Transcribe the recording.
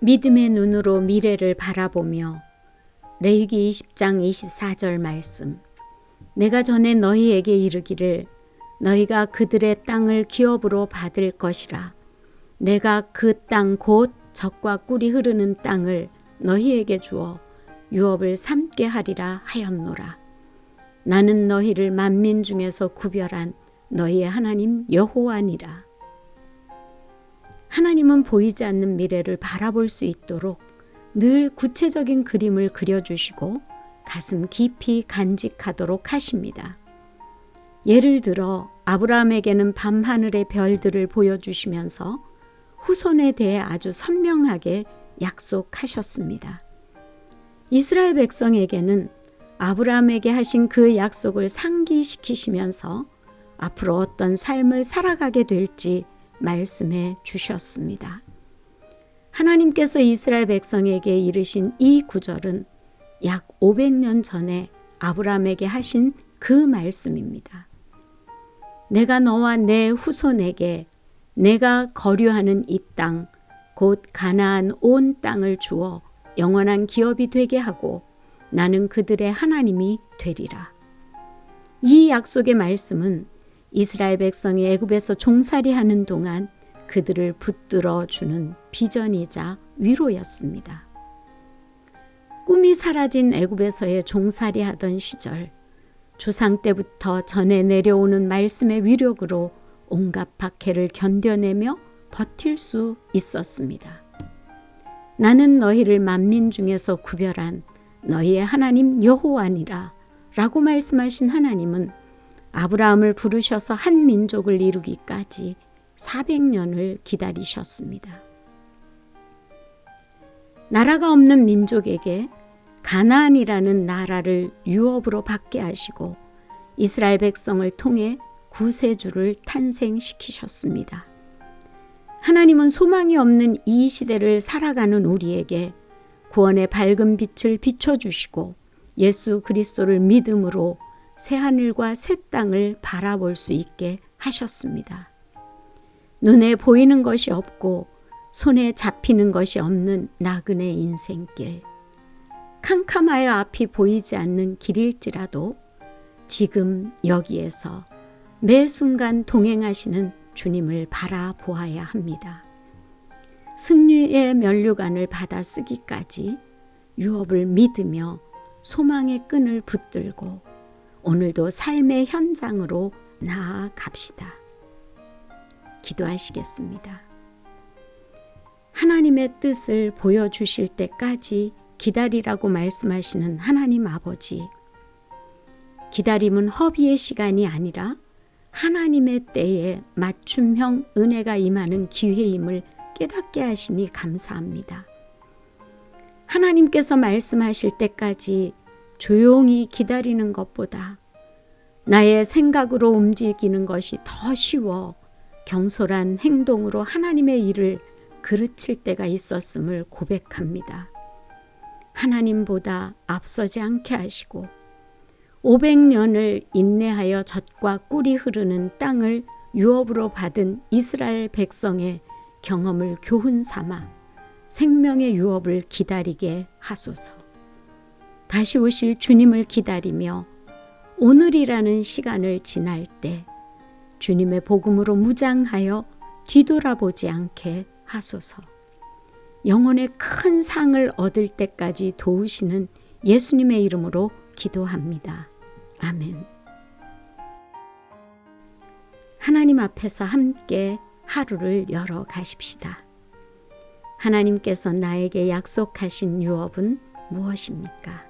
믿음의 눈으로 미래를 바라보며 레위기 20장 24절 말씀. 내가 전에 너희에게 이르기를 너희가 그들의 땅을 기업으로 받을 것이라. 내가 그 땅 곧 적과 꿀이 흐르는 땅을 너희에게 주어 유업을 삼게 하리라 하였노라. 나는 너희를 만민 중에서 구별한 너희의 하나님 여호와니라 하나님은 보이지 않는 미래를 바라볼 수 있도록 늘 구체적인 그림을 그려주시고 가슴 깊이 간직하도록 하십니다. 예를 들어 아브라함에게는 밤하늘의 별들을 보여주시면서 후손에 대해 아주 선명하게 약속하셨습니다. 이스라엘 백성에게는 아브라함에게 하신 그 약속을 상기시키시면서 앞으로 어떤 삶을 살아가게 될지 말씀해 주셨습니다. 하나님께서 이스라엘 백성에게 이르신 이 구절은 약 500년 전에 아브라함에게 하신 그 말씀입니다. 내가 너와 내 후손에게 내가 거류하는 이 땅, 곧 가나안 온 땅을 주어 영원한 기업이 되게 하고 나는 그들의 하나님이 되리라. 이 약속의 말씀은 이스라엘 백성이 애굽에서 종살이하는 동안 그들을 붙들어 주는 비전이자 위로였습니다. 꿈이 사라진 애굽에서의 종살이하던 시절 조상 때부터 전해 내려오는 말씀의 위력으로 온갖 박해를 견뎌내며 버틸 수 있었습니다. 나는 너희를 만민 중에서 구별한 너희의 하나님 여호와니라 라고 말씀하신 하나님은 아브라함을 부르셔서 한 민족을 이루기까지 400년을 기다리셨습니다. 나라가 없는 민족에게 가나안이라는 나라를 유업으로 받게 하시고 이스라엘 백성을 통해 구세주를 탄생시키셨습니다. 하나님은 소망이 없는 이 시대를 살아가는 우리에게 구원의 밝은 빛을 비춰주시고 예수 그리스도를 믿음으로 새 하늘과 새 땅을 바라볼 수 있게 하셨습니다. 눈에 보이는 것이 없고 손에 잡히는 것이 없는 나그네 인생길. 캄캄하여 앞이 보이지 않는 길일지라도 지금 여기에서 매 순간 동행하시는 주님을 바라보아야 합니다. 승리의 면류관을 받아 쓰기까지 유업을 믿으며 소망의 끈을 붙들고 오늘도 삶의 현장으로 나아갑시다. 기도하시겠습니다. 하나님의 뜻을 보여주실 때까지 기다리라고 말씀하시는 하나님 아버지. 기다림은 허비의 시간이 아니라 하나님의 때에 맞춤형 은혜가 임하는 기회임을 깨닫게 하시니 감사합니다. 하나님께서 말씀하실 때까지 조용히 기다리는 것보다 나의 생각으로 움직이는 것이 더 쉬워 경솔한 행동으로 하나님의 일을 그르칠 때가 있었음을 고백합니다. 하나님보다 앞서지 않게 하시고 500년을 인내하여 젖과 꿀이 흐르는 땅을 유업으로 받은 이스라엘 백성의 경험을 교훈 삼아 생명의 유업을 기다리게 하소서. 다시 오실 주님을 기다리며 오늘이라는 시간을 지날 때 주님의 복음으로 무장하여 뒤돌아보지 않게 하소서. 영혼의 큰 상을 얻을 때까지 도우시는 예수님의 이름으로 기도합니다. 아멘. 하나님 앞에서 함께 하루를 열어 가십시다. 하나님께서 나에게 약속하신 유업은 무엇입니까?